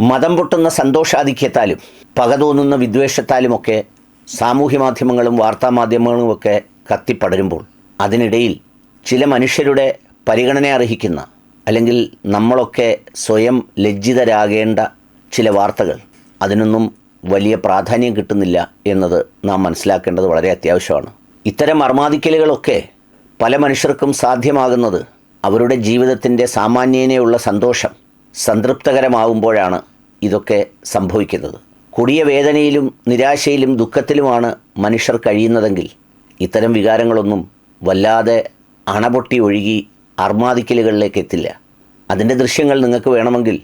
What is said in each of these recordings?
മതം പൊട്ടുന്ന സന്തോഷാധിക്യത്താലും പക തോന്നുന്ന വിദ്വേഷത്താലുമൊക്കെ സാമൂഹ്യ മാധ്യമങ്ങളും വാർത്താ മാധ്യമങ്ങളുമൊക്കെ കത്തിപ്പടരുമ്പോൾ അതിനിടയിൽ ചില മനുഷ്യരുടെ പരിഗണന അർഹിക്കുന്ന അല്ലെങ്കിൽ നമ്മളൊക്കെ സ്വയം ലജ്ജിതരാകേണ്ട ചില വാർത്തകൾ അതിനൊന്നും വലിയ പ്രാധാന്യം കിട്ടുന്നില്ല എന്നത് നാം മനസ്സിലാക്കേണ്ടത് വളരെ അത്യാവശ്യമാണ്. ഇത്തരം അർമാദിക്കലുകളൊക്കെ പല മനുഷ്യർക്കും സാധ്യമാകുന്നത് അവരുടെ ജീവിതത്തിന്റെ സാമാന്യേനെയുള്ള സന്തോഷം സംതൃപ്തകരമാവുമ്പോഴാണ് ഇതൊക്കെ സംഭവിക്കുന്നത്. കൊടിയ വേദനയിലും നിരാശയിലും ദുഃഖത്തിലുമാണ് മനുഷ്യർ കഴിയുന്നതെങ്കിൽ ഇത്തരം വികാരങ്ങളൊന്നും വല്ലാതെ അണപൊട്ടി ഒഴുകി അർമാദിക്കലുകളിലേക്ക് എത്തില്ല. അതിന്റെ ദൃശ്യങ്ങൾ നിങ്ങൾക്ക് വേണമെങ്കിൽ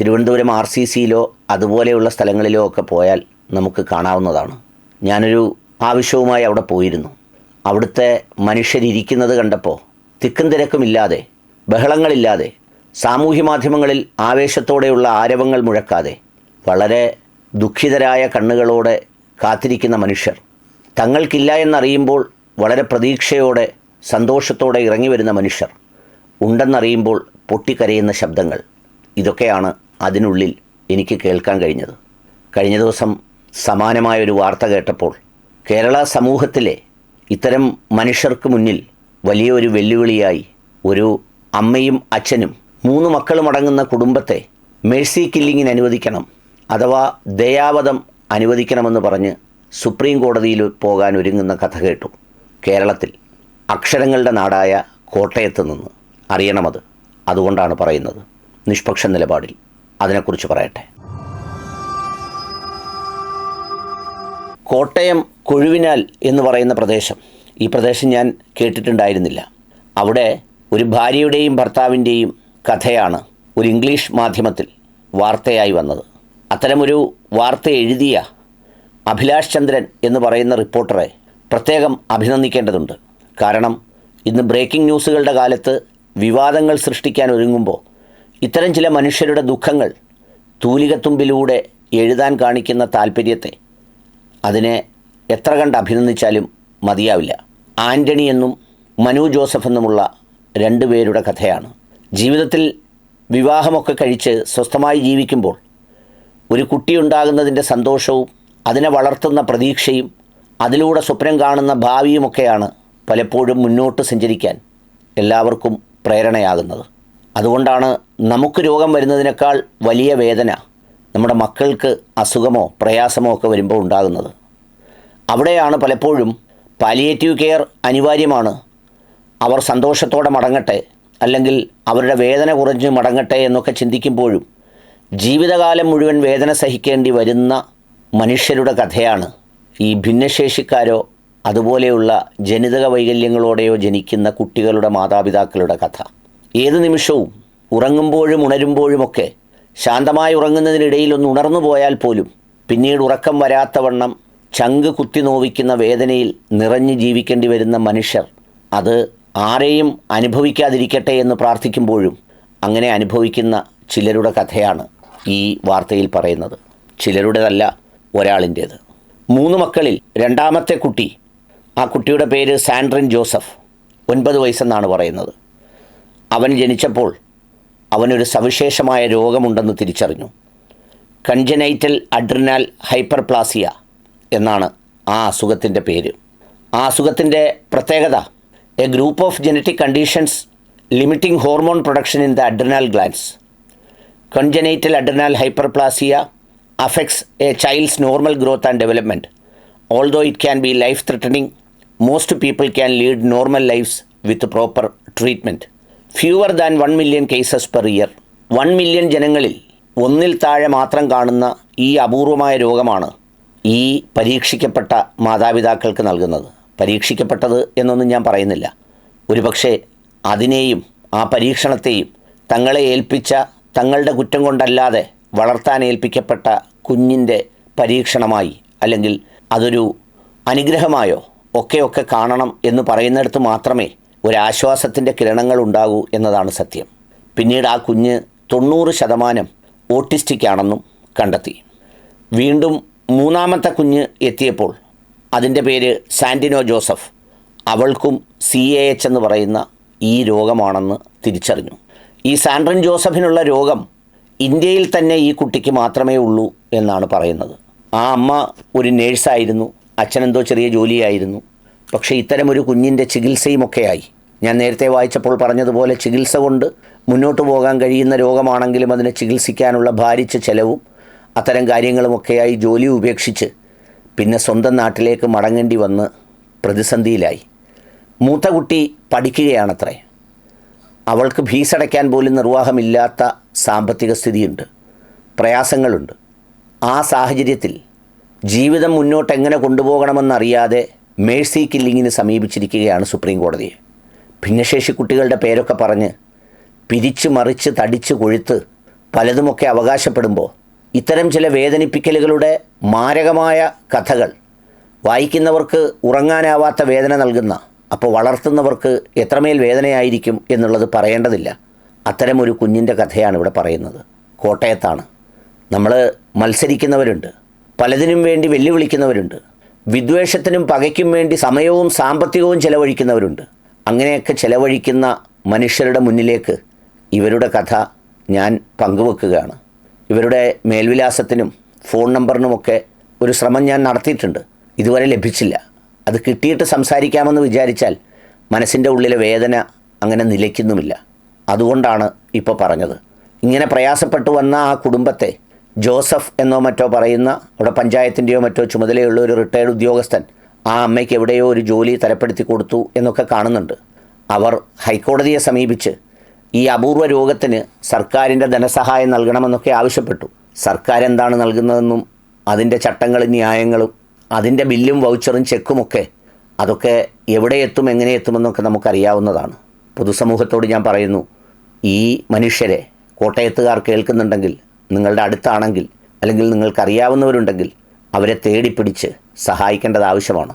തിരുവനന്തപുരം ആർ സി സിയിലോ അതുപോലെയുള്ള സ്ഥലങ്ങളിലോ ഒക്കെ പോയാൽ നമുക്ക് കാണാവുന്നതാണ്. ഞാനൊരു ആവശ്യവുമായി അവിടെ പോയിരുന്നു. അവിടുത്തെ മനുഷ്യരിയ്ക്കുന്നത് കണ്ടപ്പോൾ തിക്കും തിരക്കുമില്ലാതെ ബഹളങ്ങളില്ലാതെ സാമൂഹ്യ മാധ്യമങ്ങളിൽ ആവേശത്തോടെയുള്ള ആരവങ്ങൾ മുഴക്കാതെ വളരെ ദുഃഖിതരായ കണ്ണുകളോടെ കാത്തിരിക്കുന്ന മനുഷ്യർ തങ്ങൾക്കില്ല എന്നറിയുമ്പോൾ വളരെ പ്രതീക്ഷയോടെ സന്തോഷത്തോടെ ഇറങ്ങി വരുന്ന മനുഷ്യർ ഉണ്ടെന്നറിയുമ്പോൾ പൊട്ടിക്കരയുന്ന ശബ്ദങ്ങൾ. ഇതൊക്കെയാണ് അതിനുള്ളിൽ എനിക്ക് കേൾക്കാൻ കഴിഞ്ഞത്. കഴിഞ്ഞ ദിവസം സമാനമായ ഒരു വാർത്ത കേട്ടപ്പോൾ കേരള സമൂഹത്തിലെ ഇത്തരം മനുഷ്യർക്ക് മുന്നിൽ വലിയൊരു വെല്ലുവിളിയായി ഒരു അമ്മയും അച്ഛനും മൂന്ന് മക്കളും അടങ്ങുന്ന കുടുംബത്തെ മേഴ്സി കില്ലിങ്ങിന് അനുവദിക്കണം അഥവാ ദയാവധം അനുവദിക്കണമെന്ന് പറഞ്ഞ് സുപ്രീം കോടതിയിൽ പോകാൻ ഒരുങ്ങുന്ന കഥ കേട്ടു. കേരളത്തിൽ അക്ഷരങ്ങളുടെ നാടായ കോട്ടയത്ത് നിന്ന് അറിയണമത്. അതുകൊണ്ടാണ് പറയുന്നത്. നിഷ്പക്ഷ നിലപാടിൽ. അതിനെക്കുറിച്ച് പറയട്ടെ. കോട്ടയം കൊഴുവിനാൽ എന്ന് പറയുന്ന പ്രദേശം ഈ പ്രദേശം ഞാൻ കേട്ടിട്ടുണ്ടായിരുന്നില്ല. അവിടെ ഒരു ഭാര്യയുടെയും ഭർത്താവിന്റെയും കഥയാണ് ഒരു ഇംഗ്ലീഷ് മാധ്യമത്തിൽ വാർത്തയായി വന്നത്. അത്തരമൊരു വാർത്ത എഴുതിയ അഭിലാഷ് ചന്ദ്രൻ എന്ന് പറയുന്ന റിപ്പോർട്ടറെ പ്രത്യേകം അഭിനന്ദിക്കേണ്ടതുണ്ട്. കാരണം ഇന്ന് ബ്രേക്കിംഗ് ന്യൂസുകളുടെ കാലത്ത് വിവാദങ്ങൾ സൃഷ്ടിക്കാൻ ഒരുങ്ങുമ്പോൾ ഇത്തരം ചില മനുഷ്യരുടെ ദുഃഖങ്ങൾ തൂലികത്തുമ്പിലൂടെ എഴുതാൻ കാണിക്കുന്ന താല്പര്യത്തെ അതിനെ എത്ര കണ്ട് അഭിനന്ദിച്ചാലും മതിയാവില്ല. ആന്റണി എന്നും മനു ജോസഫ് എന്നുമുള്ള രണ്ടു പേരുടെ കഥയാണ്. ജീവിതത്തിൽ വിവാഹമൊക്കെ കഴിച്ച് സ്വസ്ഥമായി ജീവിക്കുമ്പോൾ ഒരു കുട്ടിയുണ്ടാകുന്നതിന്റെ സന്തോഷവും അതിനെ വളർത്തുന്ന പ്രതീക്ഷയും അതിലൂടെ സ്വപ്നം കാണുന്ന ഭാവിയുമൊക്കെയാണ് പലപ്പോഴും മുന്നോട്ട് സഞ്ചരിക്കാൻ എല്ലാവർക്കും പ്രേരണയാകുന്നത്. അതുകൊണ്ടാണ് നമുക്ക് രോഗം വരുന്നതിനേക്കാൾ വലിയ വേദന നമ്മുടെ മക്കൾക്ക് അസുഖമോ പ്രയാസമോ ഒക്കെ വരുമ്പോൾ ഉണ്ടാകുന്നത്. അവിടെയാണ് പലപ്പോഴും പാലിയേറ്റീവ് കെയർ അനിവാര്യമാണ്. അവർ സന്തോഷത്തോടെ മടങ്ങട്ടെ അല്ലെങ്കിൽ അവരുടെ വേദന കുറഞ്ഞ് മടങ്ങട്ടെ എന്നൊക്കെ ചിന്തിക്കുമ്പോഴും ജീവിതകാലം മുഴുവൻ വേദന സഹിക്കേണ്ടി വരുന്ന മനുഷ്യരുടെ കഥയാണ്. ഈ ഭിന്നശേഷിക്കാരോ അതുപോലെയുള്ള ജനിതക വൈകല്യങ്ങളോടെയോ ജനിക്കുന്ന കുട്ടികളുടെ മാതാപിതാക്കളുടെ കഥ. ഏത് നിമിഷവും ഉറങ്ങുമ്പോഴും ഉണരുമ്പോഴുമൊക്കെ ശാന്തമായി ഉറങ്ങുന്നതിനിടയിൽ ഒന്ന് ഉണർന്നു പോയാൽ പോലും പിന്നീട് ഉറക്കം വരാത്തവണ്ണം ചങ്ക് കുത്തി നോവിക്കുന്ന വേദനയിൽ നിറഞ്ഞു ജീവിക്കേണ്ടി വരുന്ന മനുഷ്യർ അത് ആരെയും അനുഭവിക്കാതിരിക്കട്ടെ എന്ന് പ്രാർത്ഥിക്കുമ്പോഴും അങ്ങനെ അനുഭവിക്കുന്ന ചിലരുടെ കഥയാണ് ഈ വാർത്തയിൽ പറയുന്നത്. ചിലരുടേതല്ല ഒരാളിന്റേത്. മൂന്ന് മക്കളിൽ രണ്ടാമത്തെ കുട്ടി ആ കുട്ടിയുടെ പേര് സാൻഡ്രിൻ ജോസഫ് ഒൻപത് വയസ്സെന്നാണ് പറയുന്നത്. അവൻ ജനിച്ചപ്പോൾ അവനൊരു സവിശേഷമായ രോഗമുണ്ടെന്ന് തിരിച്ചറിഞ്ഞു. കൺജനൈറ്റൽ അഡ്രിനാൽ ഹൈപ്പർപ്ലാസിയ എന്നാണ് ആ അസുഖത്തിന്റെ പേര്. ആ അസുഖത്തിന്റെ പ്രത്യേകത a group of genetic conditions limiting hormone production in the adrenal glands. congenital adrenal hyperplasia affects a child's normal growth and development. Although it can be life threatening, most people can lead normal lives with proper treatment. Fewer than 1 million cases per year. 1 million ജനങ്ങളിൽ ഒന്നിൽ താഴെ മാത്രം കാണുന്ന ഈ അപൂർവമായ രോഗമാണ് ഈ പരീക്ഷിക്കപ്പെട്ട മാതാപിതാക്കൾക്ക് നൽകുന്നത് പരീക്ഷിക്കപ്പെട്ടത് എന്നൊന്നും ഞാൻ പറയുന്നില്ല. ഒരുപക്ഷെ അതിനെയും ആ പരീക്ഷണത്തെയും തങ്ങളെ ഏൽപ്പിച്ച തങ്ങളുടെ കുറ്റം കൊണ്ടല്ലാതെ വളർത്താൻ ഏൽപ്പിക്കപ്പെട്ട കുഞ്ഞിന്റെ പരീക്ഷണമായി അല്ലെങ്കിൽ അതൊരു അനുഗ്രഹമായോ ഒക്കെയൊക്കെ ഒക്കെ കാണണം എന്ന് പറയുന്നിടത്ത് മാത്രമേ ഒരാശ്വാസത്തിന്റെ കിരണങ്ങൾ ഉണ്ടാകൂ എന്നതാണ് സത്യം. പിന്നീട് ആ കുഞ്ഞ് തൊണ്ണൂറ് ശതമാനം ഓട്ടിസ്റ്റിക് ആണെന്നും കണ്ടെത്തി. വീണ്ടും മൂന്നാമത്തെ കുഞ്ഞ് എത്തിയപ്പോൾ അതിന്റെ പേര് സാൻഡിനോ ജോസഫ്. അവൾക്കും സി എ എച്ച് എന്ന് പറയുന്ന ഈ രോഗമാണെന്ന് തിരിച്ചറിഞ്ഞു. ഈ സാൻഡ്രൻ ജോസഫിനുള്ള രോഗം ഇന്ത്യയിൽ തന്നെ ഈ കുട്ടിക്ക് മാത്രമേ ഉള്ളൂ എന്നാണ് പറയുന്നത്. ആ അമ്മ ഒരു നേഴ്സായിരുന്നു അച്ഛനെന്തോ ചെറിയ ജോലിയായിരുന്നു. പക്ഷേ ഇത്തരം ഒരു കുഞ്ഞിന്റെ ചികിത്സയുമൊക്കെയായി. ഞാൻ നേരത്തെ വായിച്ചപ്പോൾ പറഞ്ഞതുപോലെ ചികിത്സ കൊണ്ട് മുന്നോട്ട് പോകാൻ കഴിയുന്ന രോഗമാണെങ്കിലും അതിനെ ചികിത്സിക്കാനുള്ള ഭാരിച്ച ചെലവും അത്തരം കാര്യങ്ങളുമൊക്കെയായി ജോലി ഉപേക്ഷിച്ച് പിന്നെ സ്വന്തം നാട്ടിലേക്ക് മടങ്ങേണ്ടി വന്ന് പ്രതിസന്ധിയിലായി. മൂത്ത കുട്ടി പഠിക്കുകയാണത്രേ. അവൾക്ക് ഫീസടയ്ക്കാൻ പോലും നിർവാഹമില്ലാത്ത സാമ്പത്തിക സ്ഥിതിയുണ്ട്. പ്രയാസങ്ങളുണ്ട്. ആ സാഹചര്യത്തിൽ ജീവിതം മുന്നോട്ട് എങ്ങനെ കൊണ്ടുപോകണമെന്നറിയാതെ മേഴ്സി കില്ലിങ്ങിന് സമീപിച്ചിരിക്കുകയാണ് സുപ്രീം കോടതിയെ. ഭിന്നശേഷി കുട്ടികളുടെ പേരൊക്കെ പറഞ്ഞ് പിരിച്ചു മറിച്ച് തടിച്ച് കൊഴുത്ത് പലതുമൊക്കെ അവകാശപ്പെടുമ്പോൾ ഇത്തരം ചില വേദനിപ്പിക്കലുകളുടെ മാരകമായ കഥകൾ വായിക്കുന്നവർക്ക് ഉറങ്ങാനാവാത്ത വേദന നൽകുന്ന അപ്പോൾ വളർത്തുന്നവർക്ക് എത്രമേൽ വേദനയായിരിക്കും എന്നുള്ളത് പറയേണ്ടതില്ല. അത്തരം ഒരു കുഞ്ഞിന്റെ കഥയാണ് ഇവിടെ പറയുന്നത്. കോട്ടയത്താണ്. നമ്മൾ മത്സരിക്കുന്നവരുണ്ട്. പലതിനും വേണ്ടി വെല്ലുവിളിക്കുന്നവരുണ്ട്. വിദ്വേഷത്തിനും പകയ്ക്കും വേണ്ടി സമയവും സാമ്പത്തികവും ചെലവഴിക്കുന്നവരുണ്ട്. അങ്ങനെയൊക്കെ ചെലവഴിക്കുന്ന മനുഷ്യരുടെ മുന്നിലേക്ക് ഇവരുടെ കഥ ഞാൻ പങ്കുവെക്കുകയാണ്. ഇവരുടെ മേൽവിലാസത്തിനും ഫോൺ നമ്പറിനുമൊക്കെ ഒരു ശ്രമം ഞാൻ നടത്തിയിട്ടുണ്ട്. ഇതുവരെ ലഭിച്ചില്ല. അത് കിട്ടിയിട്ട് സംസാരിക്കാമെന്ന് വിചാരിച്ചാൽ മനസ്സിന്റെ ഉള്ളിലെ വേദന അങ്ങനെ നിലയ്ക്കുന്നുമില്ല. അതുകൊണ്ടാണ് ഇപ്പോൾ പറഞ്ഞത്. ഇങ്ങനെ പ്രയാസപ്പെട്ടു വന്ന ആ കുടുംബത്തെ ജോസഫ് എന്നോ മറ്റോ പറയുന്ന അവിടെ പഞ്ചായത്തിന്റെയോ മറ്റോ ചുമതലയുള്ള ഒരു റിട്ടയർഡ് ഉദ്യോഗസ്ഥൻ ആ അമ്മയ്ക്ക് എവിടെയോ ഒരു ജോലി തരപ്പെടുത്തി കൊടുത്തു എന്നൊക്കെ കാണുന്നുണ്ട്. അവർ ഹൈക്കോടതിയെ സമീപിച്ച് ഈ അപൂർവ രോഗത്തിന് സർക്കാരിന്റെ ധനസഹായം നൽകണമെന്നൊക്കെ ആവശ്യപ്പെട്ടു. സർക്കാർ എന്താണ് നൽകുന്നതെന്നും അതിന്റെ ചട്ടങ്ങളും ന്യായങ്ങളും അതിന്റെ ബില്ലും വൗച്ചറും ചെക്കുമൊക്കെ അതൊക്കെ എവിടെ എത്തും എങ്ങനെ എത്തുമെന്നൊക്കെ നമുക്കറിയാവുന്നതാണ്. പൊതുസമൂഹത്തോട് ഞാൻ പറയുന്നു ഈ മനുഷ്യരെ കോട്ടയത്തുകാർ കേൾക്കുന്നുണ്ടെങ്കിൽ നിങ്ങളുടെ അടുത്താണെങ്കിൽ അല്ലെങ്കിൽ നിങ്ങൾക്കറിയാവുന്നവരുണ്ടെങ്കിൽ അവരെ തേടിപ്പിടിച്ച് സഹായിക്കേണ്ടത് ആവശ്യമാണ്.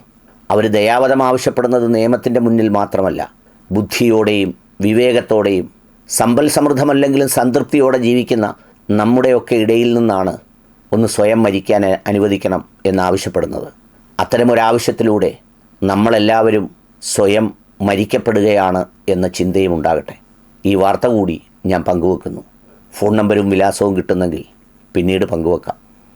അവർ ദയാവധം ആവശ്യപ്പെടുന്നത് നിയമത്തിന്റെ മുന്നിൽ മാത്രമല്ല ബുദ്ധിയോടെയും വിവേകത്തോടെയും സമ്പൽ സമൃദ്ധമല്ലെങ്കിലും സംതൃപ്തിയോടെ ജീവിക്കുന്ന നമ്മുടെയൊക്കെ ഇടയിൽ നിന്നാണ് ഒന്ന് സ്വയം മരിക്കാൻ അനുവദിക്കണം എന്നാവശ്യപ്പെടുന്നത്. അത്തരമൊരാവശ്യത്തിലൂടെ നമ്മളെല്ലാവരും സ്വയം മരിക്കപ്പെടുകയാണ് എന്ന ചിന്തയും ഉണ്ടാകട്ടെ. ഈ വാർത്ത കൂടി ഞാൻ പങ്കുവെക്കുന്നു. ഫോൺ നമ്പരും വിലാസവും കിട്ടുന്നെങ്കിൽ പിന്നീട് പങ്കുവെക്കാം.